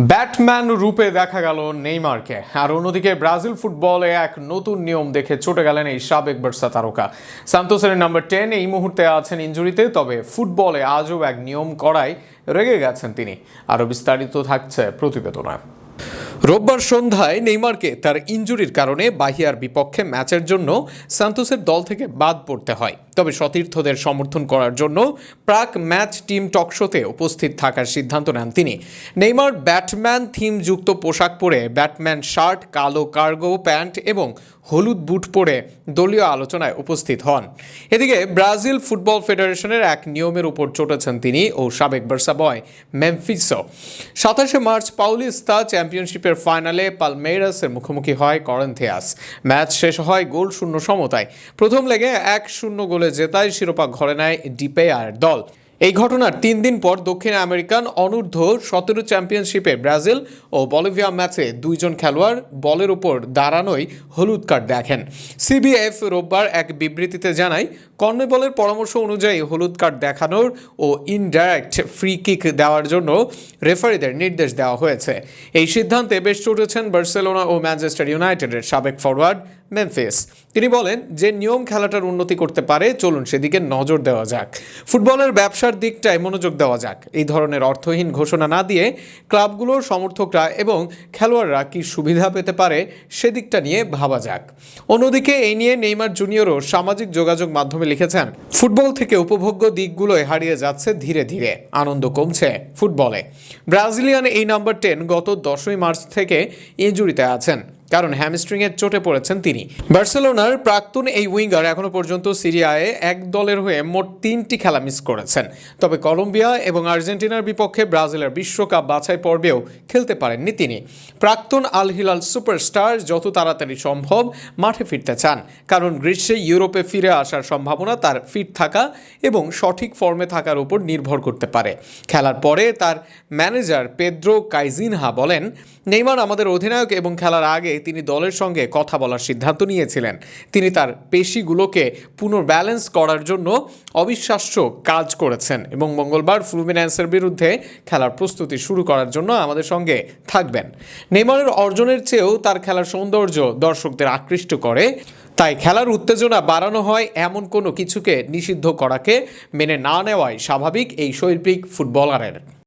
Batman রূপে দেখা গেল নেইমারকে। আর অন্যদিকে ব্রাজিল ফুটবলে এক নতুন নিয়ম দেখে চটে গেলেন এই সাবেক বার্সা তারকা। সান্তোসের নাম্বার টেন এই মুহূর্তে আছেন ইঞ্জুরিতে, তবে ফুটবলে আজও এক নিয়ম করায় রেগে গেছেন তিনি। আরও বিস্তারিত থাকছে প্রতিবেদনা। রোববার সন্ধ্যায় নেইমারকে তার ইঞ্জুরির কারণে বাহিয়ার বিপক্ষে ম্যাচের জন্য সান্তোসের দল থেকে বাদ পড়তে হয়। তবে সতীর্থদের সমর্থন করার জন্য প্রাক ম্যাচ টিম টকশোতে উপস্থিত থাকার সিদ্ধান্ত নেন তিনি। নেইমার ব্যাটম্যান থিমযুক্ত পোশাক পরে ব্যাটম্যান শার্ট, কালো কার্গো প্যান্ট এবং হলুদ বুট পরে দলীয় আলোচনায় উপস্থিত হন। এদিকে ব্রাজিল ফুটবল ফেডারেশনের এক নিয়মের উপর চটেছেন তিনি ও সাবেক বার্সা বয় মেমফিসো। সাতাশে মার্চ পাউলিস্তা চ্যাম্পিয়নশিপের ফাইনালে পালমেরাসের মুখোমুখি হয় করেন্থিয়াস ম্যাচ শেষ হয় গোল শূন্য সমতায়। প্রথম লেগে এক শূন্য গোলে জেতায় শিরোপা ঘরে নেয় ডিপেয়ার দল। এই ঘটনার তিন দিন পর দক্ষিণ আমেরিকান অনূর্ধ্ব সতেরো চ্যাম্পিয়নশিপে ব্রাজিল ও বলিভিয়া ম্যাচে দুইজন খেলোয়াড় বলের উপর দাঁড়ানোই হলুদ কার্ড দেখেন। সিবিএফ রোববার এক বিবৃতিতে জানায়, কর্নেবলের পরামর্শ অনুযায়ী হলুদ কার্ড দেখানোর ও ইনডাইরেক্ট ফ্রি কিক দেওয়ার জন্য রেফারিদের নির্দেশ দেওয়া হয়েছে। এই সিদ্ধান্তে বেশ চটেছেন বার্সেলোনা ও ম্যানচেস্টার ইউনাইটেডের সাবেক ফরওয়ার্ড মেমফিস তিনি বলেন, যে নিয়ম খেলাটার উন্নতি করতে পারে, চলুন সেদিকে নজর দেওয়া যাক। ফুটবলের ব্যবসার দিকটায় মনোযোগ দেওয়া যাক। এই ধরনের অর্থহীন ঘোষণা না দিয়ে ক্লাবগুলোর সমর্থকরা এবং খেলোয়াড়রা কি সুবিধা পেতে পারে, সেদিকটা নিয়ে ভাবা যাক। অন্যদিকে, এই নিয়ে নেইমার জুনিয়রও সামাজিক যোগাযোগ মাধ্যমে লিখেছেন, ফুটবল থেকে উপভোগ্য দিকগুলোয় হারিয়ে যাচ্ছে ধীরে ধীরে। আনন্দ কমছে ফুটবলে। ব্রাজিলিয়ান এই নাম্বার টেন গত দশই মার্চ থেকে ইঞ্জুরিতে আছেন। কারণ হ্যামস্ট্রিংয়ের চোটে পড়েছেন তিনি। বার্সেলোনার প্রাক্তন এই উইঙ্গার এখনও পর্যন্ত সিরিয়ায় এক দলের হয়ে মোট তিনটি খেলা মিস করেছেন। তবে কলম্বিয়া এবং আর্জেন্টিনার বিপক্ষে ব্রাজিলের বিশ্বকাপ বাছাই পর্বেও খেলতে পারেননি তিনি। প্রাক্তন আল হিলাল সুপারস্টার যত তাড়াতাড়ি সম্ভব মাঠে ফিরতে চান, কারণ গ্রীষ্মে ইউরোপে ফিরে আসার সম্ভাবনা তার ফিট থাকা এবং সঠিক ফর্মে থাকার উপর নির্ভর করতে পারে। খেলার পরে তার ম্যানেজার পেদ্রো কাইজিনহা বলেন, নেইমার আমাদের অধিনায়ক এবং খেলার আগে তিনি দলের সঙ্গে কথা বলার সিদ্ধান্ত নিয়েছিলেন। তিনি তার পেশিগুলোকে পুনর্ব্যালেন্স করার জন্য অবিশ্বাস্য কাজ করেছেন এবং মঙ্গলবার ফ্লুমিন্যান্সের বিরুদ্ধে খেলার প্রস্তুতি শুরু করার জন্য আমাদের সঙ্গে থাকবেন। নেমারের অর্জনের চেয়েও তার খেলার সৌন্দর্য দর্শকদের আকৃষ্ট করে। তাই খেলার উত্তেজনা বাড়ানো হয় এমন কোনো কিছুকে নিষিদ্ধ করাকে মেনে না নেওয়াই স্বাভাবিক এই শৈল্পিক ফুটবলারের।